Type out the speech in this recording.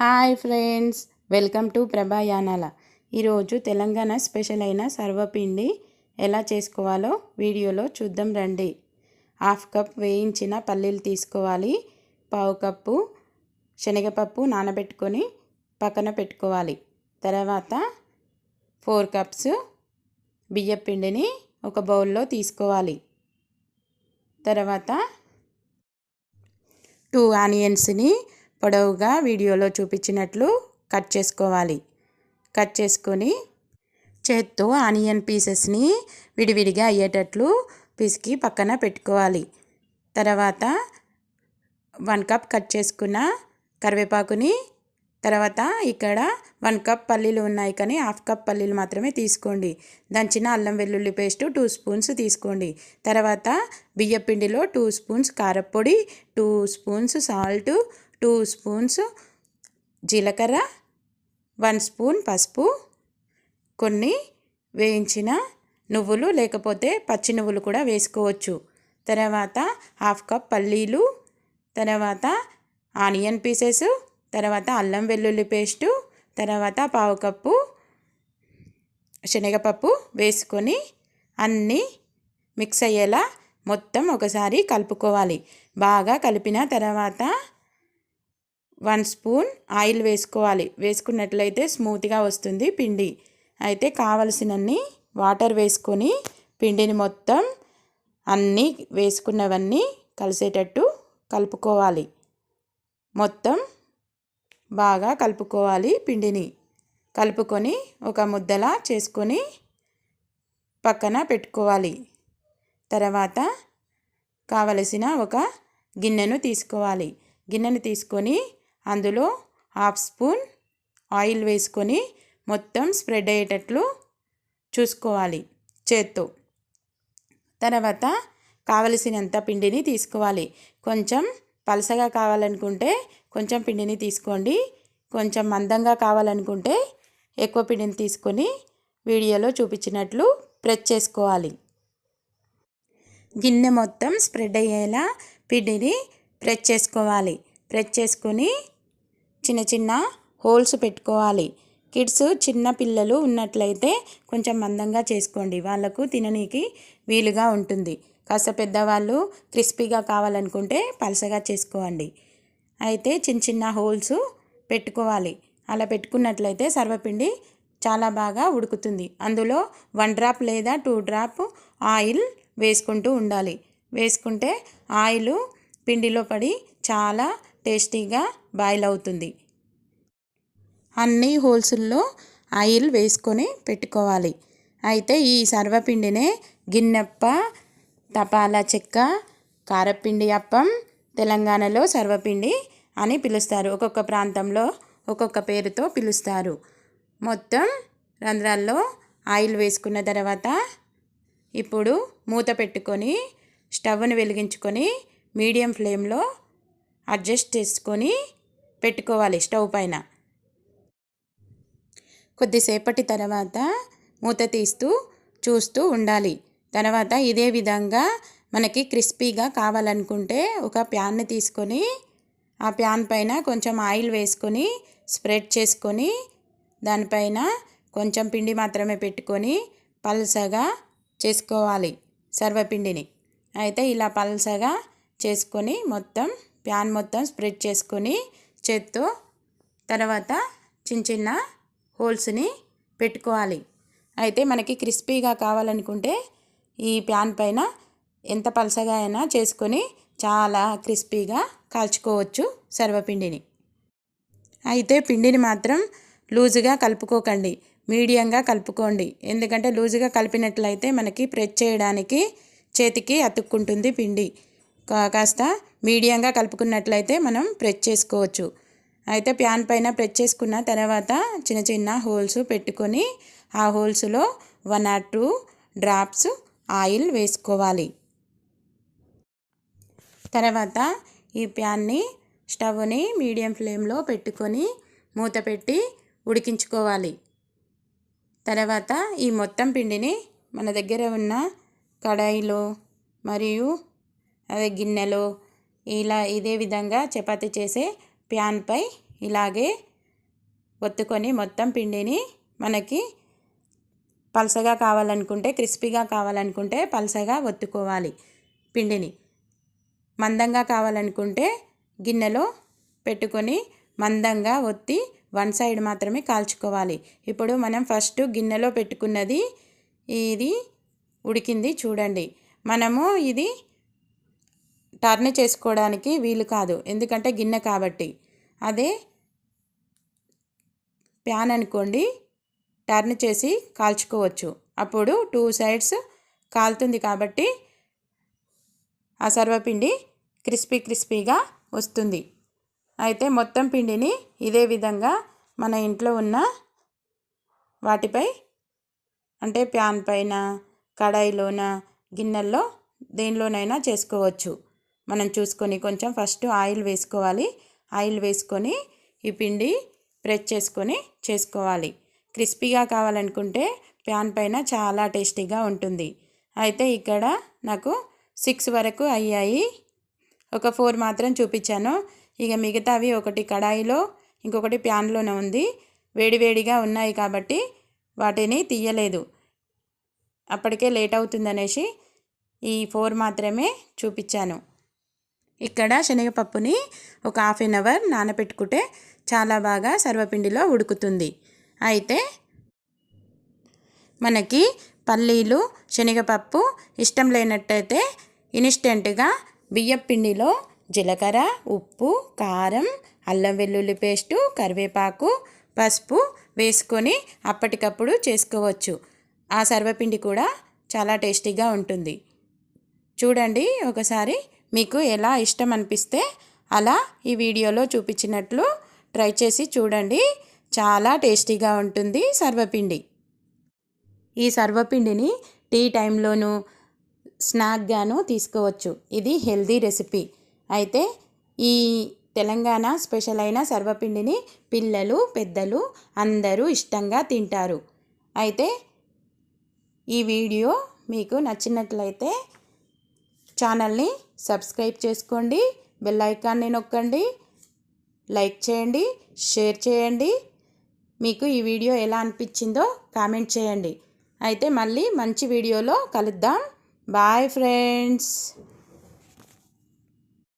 Hi friends welcome to ప్రభాయానాల ఈరోజు Telangana special అయిన సర్వపిండి ఎలా చేసుకోవాలో వీడియోలో చూద్దాం రండి. హాఫ్ కప్ వేయించిన పల్లీలు తీసుకోవాలి. పావు కప్పు శనగపప్పు నానబెట్టుకొని పక్కన పెట్టుకోవాలి. తర్వాత ఫోర్ కప్స్ బియ్యం పిండిని ఒక బౌల్లో తీసుకోవాలి. తర్వాత టూ ఆనియన్స్ని పొడవుగా వీడియోలో చూపించినట్లు కట్ చేసుకోవాలి. కట్ చేసుకొని చేత్తో ఆనియన్ పీసెస్ని విడివిడిగా అయ్యేటట్లు పిసికి పక్కన పెట్టుకోవాలి. తర్వాత వన్ కప్ కట్ చేసుకున్న కరివేపాకుని తర్వాత ఇక్కడ వన్ కప్ పల్లీలు ఉన్నాయి కానీ హాఫ్ కప్ పల్లీలు మాత్రమే తీసుకోండి. దంచిన అల్లం వెల్లుల్లి పేస్ట్ టూ స్పూన్స్ తీసుకోండి. తర్వాత బియ్య పిండిలో టూ స్పూన్స్ కారపొడి two spoons salt two spoons జీలకర్ర వన్ స్పూన్ పసుపు కొన్ని వేయించిన నువ్వులు లేకపోతే పచ్చి నువ్వులు కూడా వేసుకోవచ్చు. తర్వాత హాఫ్ కప్ పల్లీలు తర్వాత ఆనియన్ పీసెస్ తర్వాత అల్లం వెల్లుల్లి పేస్టు తర్వాత పావు కప్పు శనగపప్పు వేసుకొని అన్నీ మిక్స్ అయ్యేలా మొత్తం ఒకసారి కలుపుకోవాలి. బాగా కలిపిన తర్వాత వన్ స్పూన్ ఆయిల్ వేసుకోవాలి. వేసుకున్నట్లయితే స్మూత్గా వస్తుంది పిండి. అయితే కావలసినన్ని వాటర్ వేసుకొని పిండిని మొత్తం అన్నీ వేసుకున్నవన్నీ కలిసేటట్టు కలుపుకోవాలి. మొత్తం బాగా కలుపుకోవాలి పిండిని. కలుపుకొని ఒక ముద్దలా చేసుకొని పక్కన పెట్టుకోవాలి. తర్వాత కావలసిన ఒక గిన్నెను తీసుకోవాలి. గిన్నెను తీసుకొని అందులో హాఫ్ స్పూన్ ఆయిల్ వేసుకొని మొత్తం స్ప్రెడ్ అయ్యేటట్లు చూసుకోవాలి చేత్తో. తర్వాత కావలసినంత పిండిని తీసుకోవాలి. కొంచెం పలసగా కావాలనుకుంటే కొంచెం పిండిని తీసుకోండి. కొంచెం మందంగా కావాలనుకుంటే ఎక్కువ పిండిని తీసుకొని వీడియోలో చూపించినట్లు ప్రెస్ చేసుకోవాలి. గిన్నె మొత్తం స్ప్రెడ్ అయ్యేలా పిండిని ప్రెస్ చేసుకోవాలి. ప్రెస్ చేసుకొని చిన్న చిన్న హోల్స్ పెట్టుకోవాలి. కిడ్స్ చిన్న పిల్లలు ఉన్నట్లయితే కొంచెం మందంగా చేసుకోండి. వాళ్ళకు తిననీకి వీలుగా ఉంటుంది. కాస్త పెద్దవాళ్ళు క్రిస్పీగా కావాలనుకుంటే పలసగా చేసుకోండి. అయితే చిన్న చిన్న హోల్స్ పెట్టుకోవాలి. అలా పెట్టుకున్నట్లయితే సర్వపిండి చాలా బాగా ఉడుకుతుంది. అందులో వన్ డ్రాప్ లేదా టూ డ్రాప్ ఆయిల్ వేసుకుంటూ ఉండాలి. వేసుకుంటే ఆయిల్ పిండిలో పడి చాలా టేస్టీగా బాయిల్ అవుతుంది. అన్ని హోల్స్ల్లో ఆయిల్ వేసుకొని పెట్టుకోవాలి. అయితే ఈ సర్వపిండినే గిన్నెప్ప తపాలా చెక్క కారపిండి అప్పం తెలంగాణలో సర్వపిండి అని పిలుస్తారు. ఒక్కొక్క ప్రాంతంలో ఒక్కొక్క పేరుతో పిలుస్తారు. మొత్తం రంధ్రాల్లో ఆయిల్ వేసుకున్న తర్వాత ఇప్పుడు మూత పెట్టుకొని స్టవ్ను వెలిగించుకొని మీడియం ఫ్లేమ్లో అడ్జస్ట్ చేసుకొని పెట్టుకోవాలి స్టవ్ పైన. కొద్దిసేపటి తర్వాత మూత తీస్తూ చూస్తూ ఉండాలి. తర్వాత ఇదే విధంగా మనకి క్రిస్పీగా కావాలనుకుంటే ఒక ప్యాన్ని తీసుకొని ఆ ప్యాన్ పైన కొంచెం ఆయిల్ వేసుకొని స్ప్రెడ్ చేసుకొని దానిపైన కొంచెం పిండి మాత్రమే పెట్టుకొని పల్సగా చేసుకోవాలి సర్వపిండిని. అయితే ఇలా పల్సగా చేసుకొని మొత్తం ప్యాన్ మొత్తం స్ప్రెడ్ చేసుకొని చేత్తో తర్వాత చిన్న చిన్న హోల్స్ని పెట్టుకోవాలి. అయితే మనకి క్రిస్పీగా కావాలనుకుంటే ఈ ప్యాన్ పైన ఎంత పలసగా అయినా చేసుకొని చాలా క్రిస్పీగా కాల్చుకోవచ్చు సర్వపిండిని. అయితే పిండిని మాత్రం లూజుగా కలుపుకోకండి. మీడియంగా కలుపుకోండి. ఎందుకంటే లూజుగా కలిపినట్లయితే మనకి ప్రెస్ చేయడానికి చేతికి అతుక్కుంటుంది పిండి. కాస్త మీడియంగా కలుపుకున్నట్లయితే మనం ప్రెస్ చేసుకోవచ్చు. అయితే ప్యాన్ పైన ప్రెస్ చేసుకున్న తర్వాత చిన్న చిన్న హోల్స్ పెట్టుకొని ఆ హోల్స్లో one or two drops oil వేసుకోవాలి. తర్వాత ఈ ప్యాన్ని స్టవ్ని మీడియం ఫ్లేమ్లో పెట్టుకొని మూత పెట్టి ఉడికించుకోవాలి. తర్వాత ఈ మొత్తం పిండిని మన దగ్గర ఉన్న కడాయిలో మరియు అదే గిన్నెలో ఇలా ఇదే విధంగా చపాతి చేసే ప్యాన్పై ఇలాగే ఒత్తుకొని మొత్తం పిండిని మనకి పలసగా కావాలనుకుంటే క్రిస్పీగా కావాలనుకుంటే పలసగా ఒత్తుకోవాలి పిండిని. మందంగా కావాలనుకుంటే గిన్నెలో పెట్టుకొని మందంగా ఒత్తి వన్ సైడ్ మాత్రమే కాల్చుకోవాలి. ఇప్పుడు మనం ఫస్ట్ గిన్నెలో పెట్టుకున్నది ఇది ఉడికింది చూడండి. మనము ఇది టర్న్ చేసుకోవడానికి వీలు కాదు. ఎందుకంటే గిన్నె కాబట్టి. అదే ప్యాన్ అనుకోండి టర్న్ చేసి కాల్చుకోవచ్చు. అప్పుడు టూ సైడ్స్ కాలుతుంది కాబట్టి ఆ సర్వపిండి క్రిస్పీ క్రిస్పీగా వస్తుంది. అయితే మొత్తం పిండిని ఇదే విధంగా మన ఇంట్లో ఉన్న వాటిపై అంటే ప్యాన్ పైన కడాయిలోన గిన్నెల్లో దేనిలోనైనా చేసుకోవచ్చు. మనం చూసుకొని కొంచెం ఫస్ట్ ఆయిల్ వేసుకోవాలి. ఆయిల్ వేసుకొని ఈ పిండి ప్రెస్ చేసుకొని చేసుకోవాలి. క్రిస్పీగా కావాలనుకుంటే ప్యాన్ పైన చాలా టేస్టీగా ఉంటుంది. అయితే ఇక్కడ నాకు సిక్స్ వరకు అయ్యాయి. ఒక ఫోర్ మాత్రం చూపించాను. ఇక మిగతావి ఒకటి కడాయిలో ఇంకొకటి ప్యాన్లోనే ఉంది. వేడివేడిగా ఉన్నాయి కాబట్టి వాటిని తీయలేదు. అప్పటికే లేట్ అవుతుందనేసి ఈ ఫోర్ మాత్రమే చూపించాను. ఇక్కడ శనగపప్పుని ఒక హాఫ్ ఎన్ అవర్ నానబెట్టుకుంటే చాలా బాగా సర్వపిండిలో ఉడుకుతుంది. అయితే మనకి పల్లీలు శనగపప్పు ఇష్టం లేనట్టయితే ఇన్స్టెంట్గా బియ్యం పిండిలో జీలకర్ర ఉప్పు కారం అల్లం వెల్లుల్లి పేస్టు కరివేపాకు పసుపు వేసుకొని అప్పటికప్పుడు చేసుకోవచ్చు. ఆ సర్వపిండి కూడా చాలా టేస్టీగా ఉంటుంది. చూడండి ఒకసారి మీకు ఎలా ఇష్టం అనిపిస్తే అలా ఈ వీడియోలో చూపించినట్లు ట్రై చేసి చూడండి. చాలా టేస్టీగా ఉంటుంది సర్వపిండి. ఈ సర్వపిండిని టీ టైంలోనూ స్నాక్గాను తీసుకోవచ్చు. ఇది హెల్దీ రెసిపీ. అయితే ఈ తెలంగాణ స్పెషల్ అయిన సర్వపిండిని పిల్లలు పెద్దలు అందరూ ఇష్టంగా తింటారు. అయితే ఈ వీడియో మీకు నచ్చినట్లయితే ఛానల్ని సబ్స్క్రైబ్ చేసుకోండి బెల్ ఐకాన్ని నొక్కండి లైక్ చేయండి షేర్ చేయండి. మీకు ఈ వీడియో ఎలా అనిపించిందో కామెంట్ చేయండి. అయితే మళ్ళీ మంచి వీడియోలో కలుద్దాం. Bye friends.